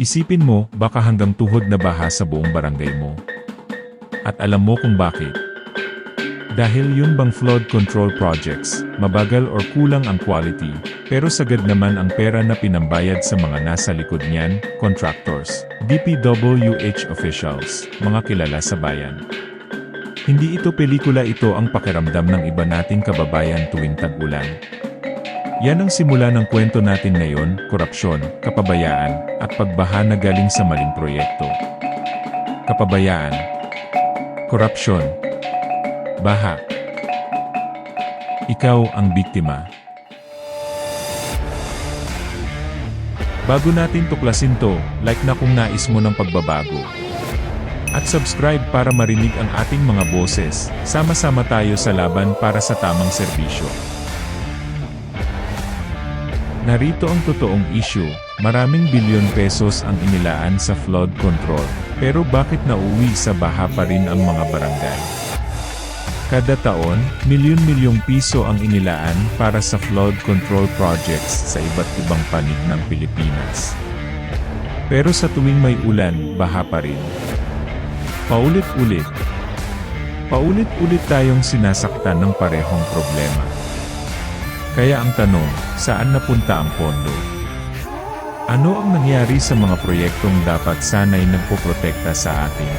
Isipin mo, baka hanggang tuhod na baha sa buong barangay mo. At alam mo kung bakit. Dahil yun bang flood control projects, mabagal or kulang ang quality, pero sagad naman ang pera na pinambayad sa mga nasa likod niyan, contractors, DPWH officials, mga kilala sa bayan. Hindi ito pelikula ito ang pakiramdam ng iba nating kababayan tuwing tag-ulan. Yan ang simula ng kwento natin ngayon, korupsyon, kapabayaan, at pagbaha na galing sa maling proyekto. Kapabayaan, korupsyon, baha. Ikaw ang biktima. Bago natin tuklasin to, like na kung nais mo ng pagbabago. At subscribe para marinig ang ating mga boses, sama-sama tayo sa laban para sa tamang serbisyo. Narito ang totoong issue, maraming bilyon pesos ang inilaan sa flood control, pero bakit nauwi sa baha pa rin ang mga barangay? Kada taon, milyon-milyong piso ang inilaan para sa flood control projects sa iba't ibang panig ng Pilipinas. Pero sa tuwing may ulan, baha pa rin. Paulit-ulit. Paulit-ulit tayong sinasaktan ng parehong problema. Kaya ang tanong, saan napunta ang pondo? Ano ang nangyari sa mga proyektong dapat sanay nagpoprotekta sa atin?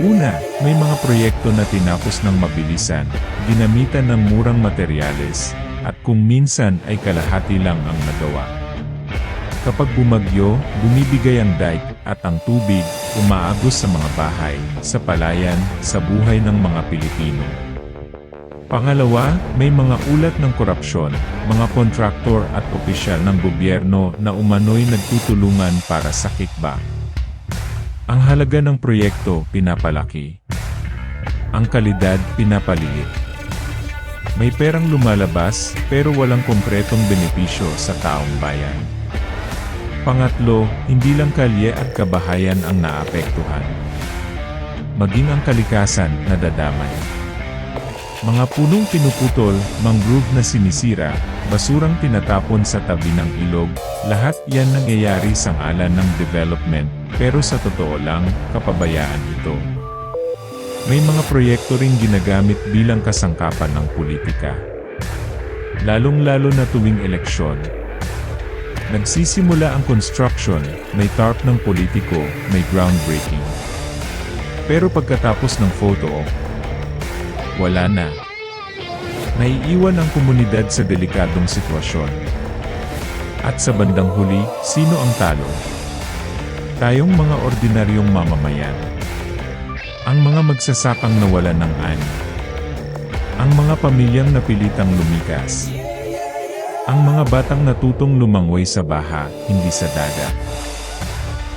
Una, may mga proyekto na tinapos ng mabilisan, ginamitan ng murang materyales, at kung minsan ay kalahati lang ang nagawa. Kapag bumagyo, bumibigay ang dike at ang tubig, umaagos sa mga bahay, sa palayan, sa buhay ng mga Pilipino. Pangalawa, may mga ulat ng korupsyon, mga kontraktor at opisyal ng gobyerno na umano'y nagtutulungan para sa kickback. Ang halaga ng proyekto pinapalaki. Ang kalidad pinapaliit. May perang lumalabas pero walang konkretong benepisyo sa taong bayan. Pangatlo, hindi lang kalye at kabahayan ang naapektuhan. Maging ang kalikasan nadadamay. Mga punong pinuputol, mangrove na sinisira, basurang tinatapon sa tabi ng ilog, lahat yan nangyayari sa ngalan ng development, pero sa totoo lang, kapabayaan ito. May mga proyekto ring ginagamit bilang kasangkapan ng politika. Lalong-lalo na tuwing eleksyon. Nagsisimula ang construction, may tarp ng politiko, may groundbreaking. Pero pagkatapos ng photo wala na. Naiiwan ang komunidad sa delikadong sitwasyon. At sa bandang huli, sino ang talo? Tayong mga ordinaryong mamamayan. Ang mga magsasakang nawalan ng ani. Ang mga pamilyang napilitang lumikas. Ang mga batang natutong lumangoy sa baha, hindi sa dagat.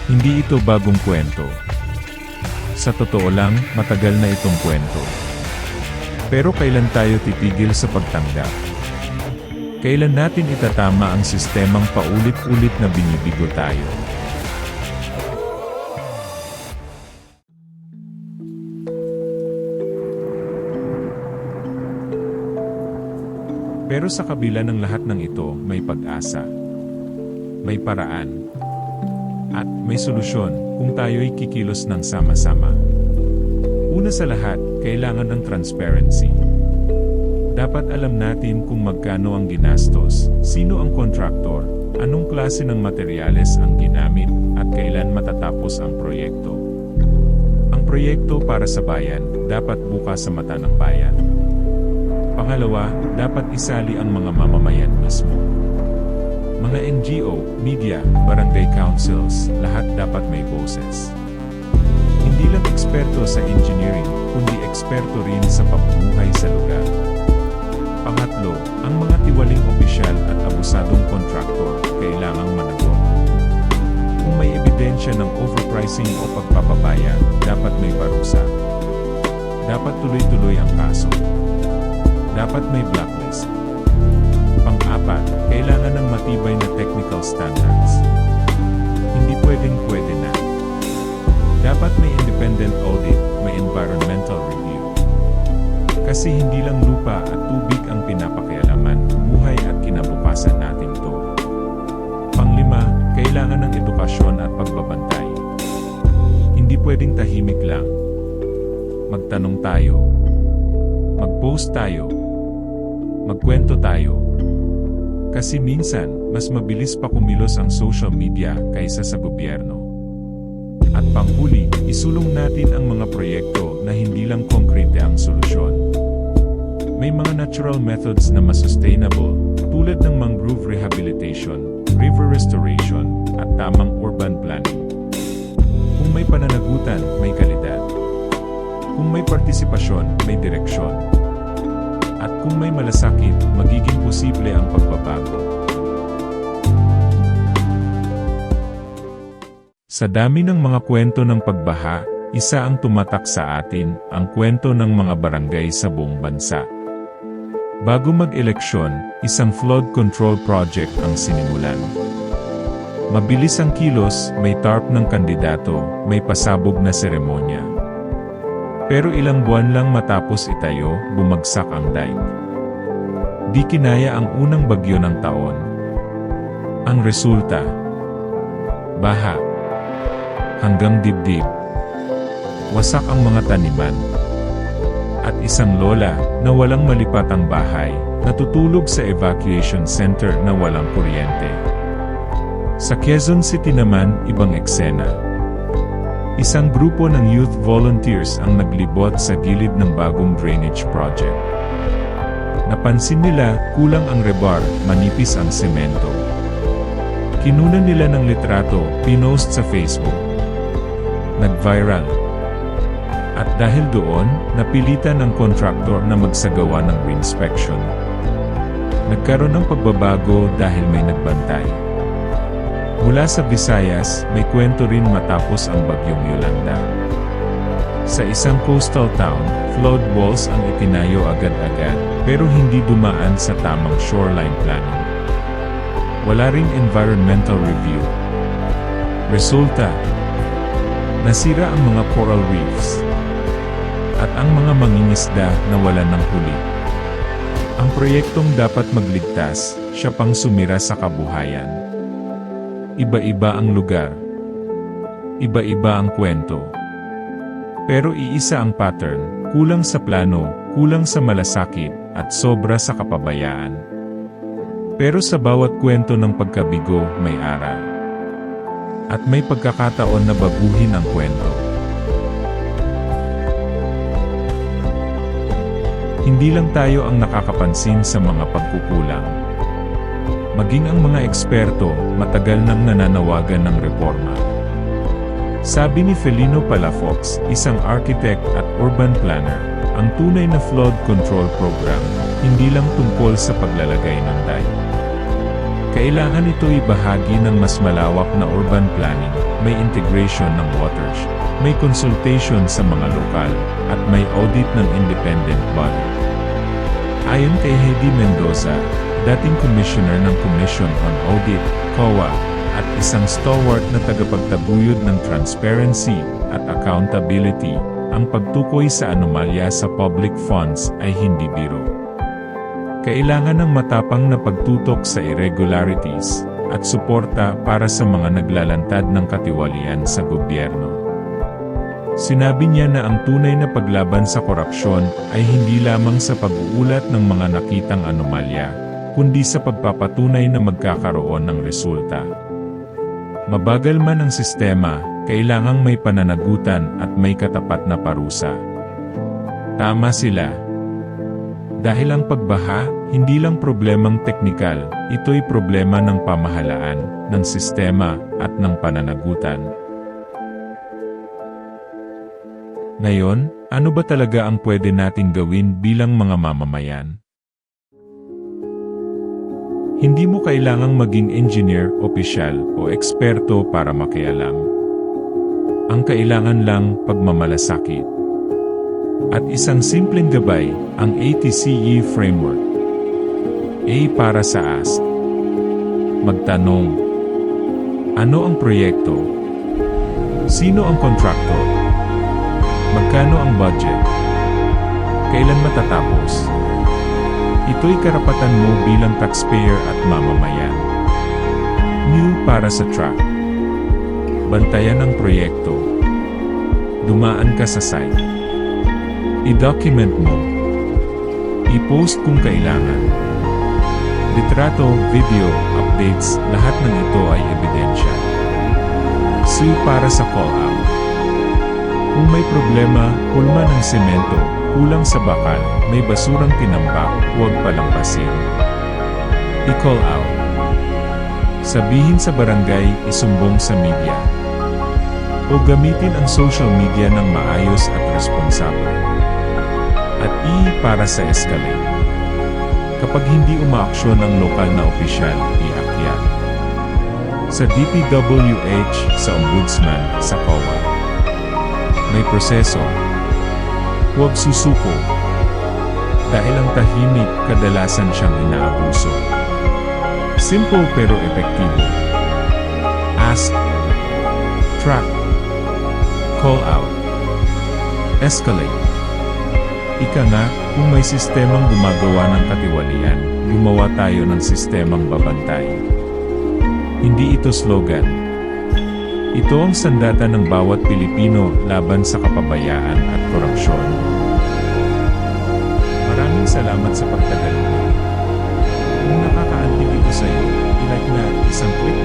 Hindi ito bagong kwento. Sa totoo lang, matagal na itong kwento. Pero kailan tayo titigil sa pagtanggap? Kailan natin itatama ang sistemang paulit-ulit na binibigo tayo? Pero sa kabila ng lahat ng ito, may pag-asa. May paraan. At may solusyon kung tayo'y kikilos ng sama-sama. Una sa lahat, kailangan ng transparency. Dapat alam natin kung magkano ang ginastos, sino ang kontraktor, anong klase ng materyales ang ginamit, at kailan matatapos ang proyekto. Ang proyekto para sa bayan, dapat bukas sa mata ng bayan. Pangalawa, dapat isali ang mga mamamayan mismo. Mga NGO, media, barangay councils, lahat dapat may boses. Eksperto sa engineering, kundi eksperto rin sa pamumuhay sa lugar. Pangatlo, ang mga tiwaling opisyal at abusadong kontraktor, kailangang managot. Kung may ebidensya ng overpricing o pagpapabaya, dapat may parusa. Dapat tuloy-tuloy ang kaso. Dapat may blacklist. Pang-apat, kailangan ng matibay na technical standards. Hindi pwedeng pwede na. Dapat may independent audit, may environmental review. Kasi hindi lang lupa at tubig ang pinapakialaman, buhay at kinabukasan natin to. Panglima, kailangan ng edukasyon pwedeng tahimik lang. Magtanong tayo. Mag-post tayo. Magkwento tayo. Kasi minsan, mas mabilis pa kumilos ang social media kaysa sa gobyerno. At panghuli, isulong natin ang mga proyekto na hindi lang konkrete ang solusyon. May mga natural methods na mas sustainable, tulad ng mangrove rehabilitation, river restoration, at tamang urban planning. Kung may pananagutan, may kalidad. Kung may partisipasyon, may direksyon. At kung may malasakit, magiging posible ang pagbabago. Sa dami ng mga kwento ng pagbaha, isa ang tumatak sa atin, ang kwento ng mga barangay sa buong bansa. Bago mag-eleksyon, isang flood control project ang sinimulan. Mabilis ang kilos, may tarp ng kandidato, may pasabog na seremonya. Pero ilang buwan lang matapos itayo, bumagsak ang dike. Di kinaya ang unang bagyo ng taon. Ang resulta, baha, hanggang dibdib. Wasak ang mga taniman. At isang lola na walang malipatang bahay, natutulog sa evacuation center na walang kuryente. Sa Quezon City naman, ibang eksena. Isang grupo ng youth volunteers ang naglibot sa gilid ng bagong drainage project. Napansin nila, kulang ang rebar, manipis ang semento. Kinunan nila ng litrato, pinost sa Facebook. Nag-viral. At dahil doon, napilitan ng kontraktor na magsagawa ng reinspection. Nagkaroon ng pagbabago dahil may nagbantay. Mula sa Visayas, may kwento rin matapos ang bagyong Yolanda. Sa isang coastal town, flood walls ang itinayo agad-agad, pero hindi dumaan sa tamang shoreline planning. Wala ring environmental review. Resulta, nasira ang mga coral reefs at ang mga mangingisda na wala ng huli. Ang proyektong dapat magligtas, siya pang sumira sa kabuhayan. Iba-iba ang lugar. Iba-iba ang kwento. Pero iisa ang pattern, kulang sa plano, kulang sa malasakit, at sobra sa kapabayaan. Pero sa bawat kwento ng pagkabigo, may aral. At may pagkakataon na baguhin ang kwento. Hindi lang tayo ang nakakapansin sa mga pagkukulang. Maging ang mga eksperto, matagal nang nananawagan ng reforma. Sabi ni Felino Palafox, isang architect at urban planner, ang tunay na flood control program, hindi lang tungkol sa paglalagay ng dike. Kailangan ito ibahagi ng mas malawak na urban planning, may integration ng waters, may consultation sa mga lokal, at may audit ng independent body. Ayon kay Hedy Mendoza, dating commissioner ng Commission on Audit, COA, at isang stalwart na tagapagtaguyod ng transparency at accountability, ang pagtukoy sa anomalya sa public funds ay hindi biro. Kailangan ng matapang na pagtutok sa irregularities at suporta para sa mga naglalantad ng katiwalian sa gobyerno. Sinabi niya na ang tunay na paglaban sa korupsyon ay hindi lamang sa pag-uulat ng mga nakitang anomalya, kundi sa pagpapatunay na magkakaroon ng resulta. Mabagal man ang sistema, kailangang may pananagutan at may katapat na parusa. Tama sila. Dahil ang pagbaha, hindi lang problemang teknikal, ito'y problema ng pamahalaan, ng sistema, at ng pananagutan. Ngayon, ano ba talaga ang pwede nating gawin bilang mga mamamayan? Hindi mo kailangang maging engineer, opisyal, o eksperto para makialam. Ang kailangan lang pagmamalasakit. At isang simpleng gabay, ang ATCE Framework. A para sa ask. Magtanong. Ano ang proyekto? Sino ang kontraktor? Magkano ang budget? Kailan matatapos? Ito'y karapatan mo bilang taxpayer at mamamayan. New para sa track. Bantayan ang proyekto. dumaan ka sa site. I-document mo. I-post kung kailangan. Litrato, video, updates, lahat ng ito ay ebidensya. Sue para sa call-out. Kung may problema, kulma ng semento, kulang sa bakal, may basurang tinambak, huwag palampasin. I-call out. Sabihin sa barangay, isumbong sa media. O gamitin ang social media ng maayos at responsable. At I para sa escalate. Kapag hindi umaaksyon ang lokal na opisyal, iakyat. Sa DPWH, sa Ombudsman, sa COA. May proseso. Huwag susuko. Dahil ang tahimik, kadalasan siyang inaabuso. Simple pero epektibo. Ask. Track. Call out. Escalate. Ika nga, kung may sistemang gumagawa ng katiwalian, gumawa tayo ng sistemang babantay. Hindi ito slogan. Ito ang sandata ng bawat Pilipino laban sa kapabayaan at korupsyon. Maraming salamat sa pagtagal mo. Kung nakakaantig ito sa iyo, ilike na isang click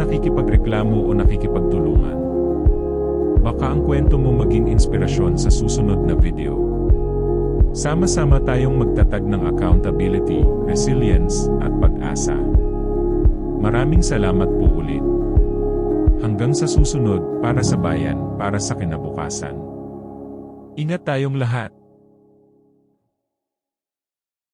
nakikipagreklamo o nakikipagtulungan? Baka ang kwento mo maging inspirasyon sa susunod na video. Sama-sama tayong magtatag ng accountability, resilience, at pag-asa. Maraming salamat po ulit. Hanggang sa susunod, para sa bayan, para sa kinabukasan. Ingat tayong lahat.